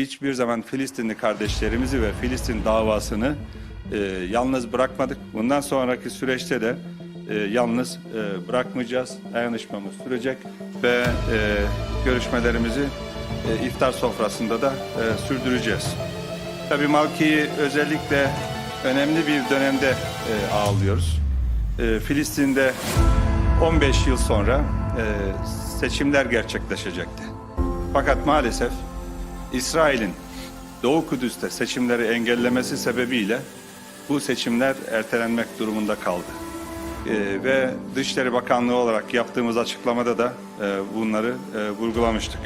hiçbir zaman Filistinli kardeşlerimizi ve Filistin davasını e, yalnız bırakmadık. Bundan sonraki süreçte de e, yalnız e, bırakmayacağız. Dayanışmamız sürecek ve e, görüşmelerimizi e, iftar sofrasında da e, sürdüreceğiz. Tabii Malki'yi özellikle önemli bir dönemde e, ağırlıyoruz. E, Filistin'de 15 yıl sonra e, seçimler gerçekleşecekti. Fakat maalesef İsrail'in Doğu Kudüs'te seçimleri engellemesi sebebiyle bu seçimler ertelenmek durumunda kaldı. E, ve Dışişleri Bakanlığı olarak yaptığımız açıklamada da e, bunları e, vurgulamıştık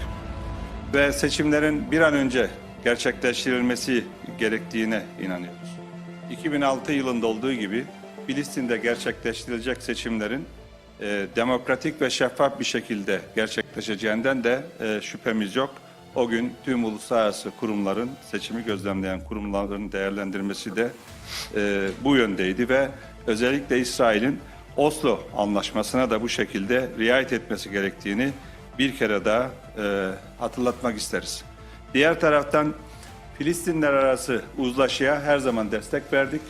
ve seçimlerin bir an önce gerçekleştirilmesi gerektiğine inanıyoruz. 2006 yılında olduğu gibi Filistin'de gerçekleştirilecek seçimlerin e, demokratik ve şeffaf bir şekilde gerçekleşeceğinden de e, şüphemiz yok. O gün tüm uluslararası kurumların, seçimi gözlemleyen kurumların değerlendirmesi de e, bu yöndeydi ve özellikle İsrail'in Oslo anlaşmasına da bu şekilde riayet etmesi gerektiğini bir kere daha e, hatırlatmak isteriz. Diğer taraftan Filistinler arası uzlaşıya her zaman destek verdik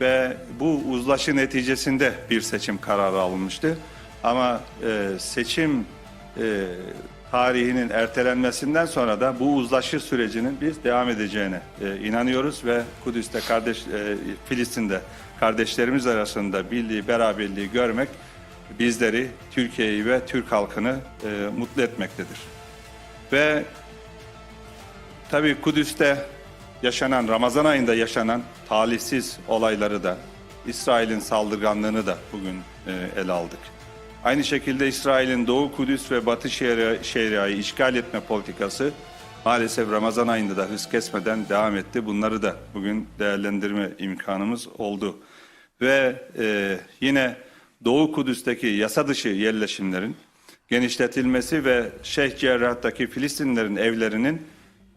ve bu uzlaşı neticesinde bir seçim kararı alınmıştı. Ama e, seçim e, tarihinin ertelenmesinden sonra da bu uzlaşı sürecinin biz devam edeceğine e, inanıyoruz ve Kudüs'te kardeş e, Filistin'de kardeşlerimiz arasında birliği, beraberliği görmek bizleri, Türkiye'yi ve Türk halkını e, mutlu etmektedir. Ve tabii Kudüs'te yaşanan, Ramazan ayında yaşanan talihsiz olayları da, İsrail'in saldırganlığını da bugün e, ele aldık. Aynı şekilde İsrail'in Doğu Kudüs ve Batı Şeria- Şeria'yı işgal etme politikası maalesef Ramazan ayında da hız kesmeden devam etti. Bunları da bugün değerlendirme imkanımız oldu. Ve e, yine Doğu Kudüs'teki yasa dışı yerleşimlerin genişletilmesi ve Şeyh Cerrah'taki Filistinlilerin evlerinin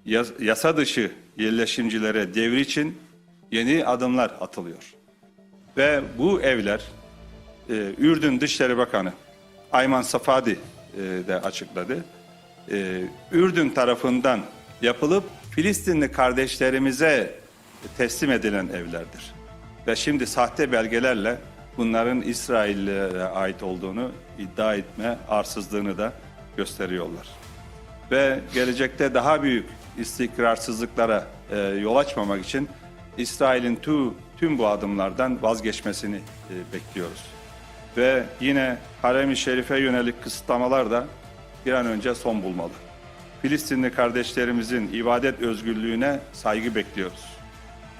yas- yasa dışı yerleşimcilere devri için yeni adımlar atılıyor. Ve bu evler e, Ürdün Dışişleri Bakanı Ayman Safadi e, de açıkladı. E, Ürdün tarafından yapılıp Filistinli kardeşlerimize teslim edilen evlerdir. Ve şimdi sahte belgelerle bunların İsraillere ait olduğunu iddia etme arsızlığını da gösteriyorlar. Ve gelecekte daha büyük istikrarsızlıklara e, yol açmamak için İsrail'in tüm bu adımlardan vazgeçmesini e, bekliyoruz. Ve yine Harem-i Şerif'e yönelik kısıtlamalar da bir an önce son bulmalı. Filistinli kardeşlerimizin ibadet özgürlüğüne saygı bekliyoruz.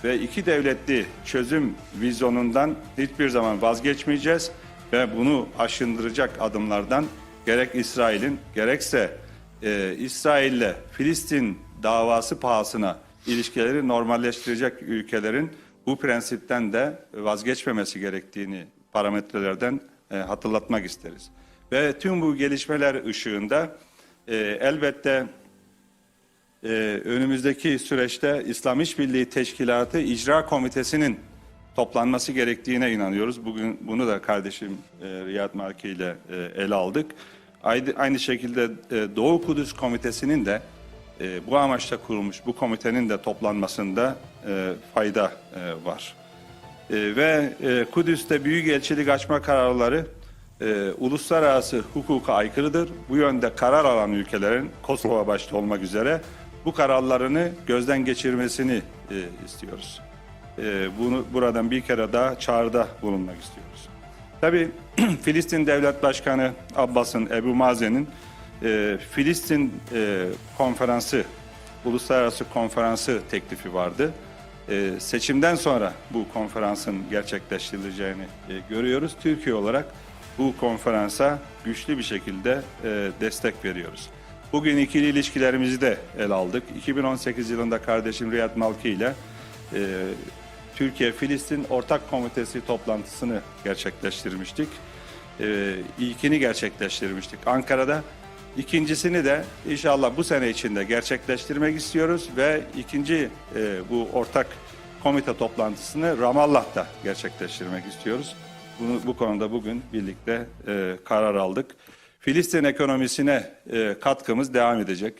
Ve iki devletli çözüm vizyonundan hiçbir zaman vazgeçmeyeceğiz ve bunu aşındıracak adımlardan gerek İsrail'in gerekse e, İsrail'le Filistin davası pahasına ilişkileri normalleştirecek ülkelerin bu prensipten de vazgeçmemesi gerektiğini parametrelerden e, hatırlatmak isteriz. Ve tüm bu gelişmeler ışığında e, elbette e, önümüzdeki süreçte İslam İşbirliği Teşkilatı İcra Komitesi'nin toplanması gerektiğine inanıyoruz. Bugün bunu da kardeşim e, Riyad Marki ile e, ele aldık. Aynı, aynı şekilde e, Doğu Kudüs Komitesi'nin de e, bu amaçla kurulmuş bu komitenin de toplanmasında e, fayda e, var. E, ve e, Kudüs'te büyükelçilik açma kararları e, uluslararası hukuka aykırıdır. Bu yönde karar alan ülkelerin Kosova başta olmak üzere bu kararlarını gözden geçirmesini e, istiyoruz. Bunu buradan bir kere daha çağrıda bulunmak istiyoruz. Tabii Filistin Devlet Başkanı Abbas'ın, Ebu Mazen'in Filistin konferansı, uluslararası konferansı teklifi vardı. E, seçimden sonra bu konferansın gerçekleştirileceğini e, görüyoruz. Türkiye olarak bu konferansa güçlü bir şekilde e, destek veriyoruz. Bugün ikili ilişkilerimizi de ele aldık. 2018 yılında kardeşim Riyad Malki ile e, Türkiye-Filistin Ortak Komitesi toplantısını gerçekleştirmiştik. E, ilkini gerçekleştirmiştik Ankara'da. İkincisini de inşallah bu sene içinde gerçekleştirmek istiyoruz ve ikinci e, bu ortak komite toplantısını Ramallah'ta gerçekleştirmek istiyoruz. Bunu, bu konuda bugün birlikte e, karar aldık. Filistin ekonomisine e, katkımız devam edecek.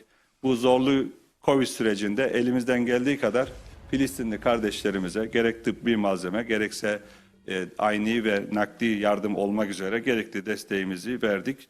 Bu zorlu Covid sürecinde elimizden geldiği kadar Filistinli kardeşlerimize gerek tıbbi malzeme gerekse e, ayni ve nakdi yardım olmak üzere gerekli desteğimizi verdik.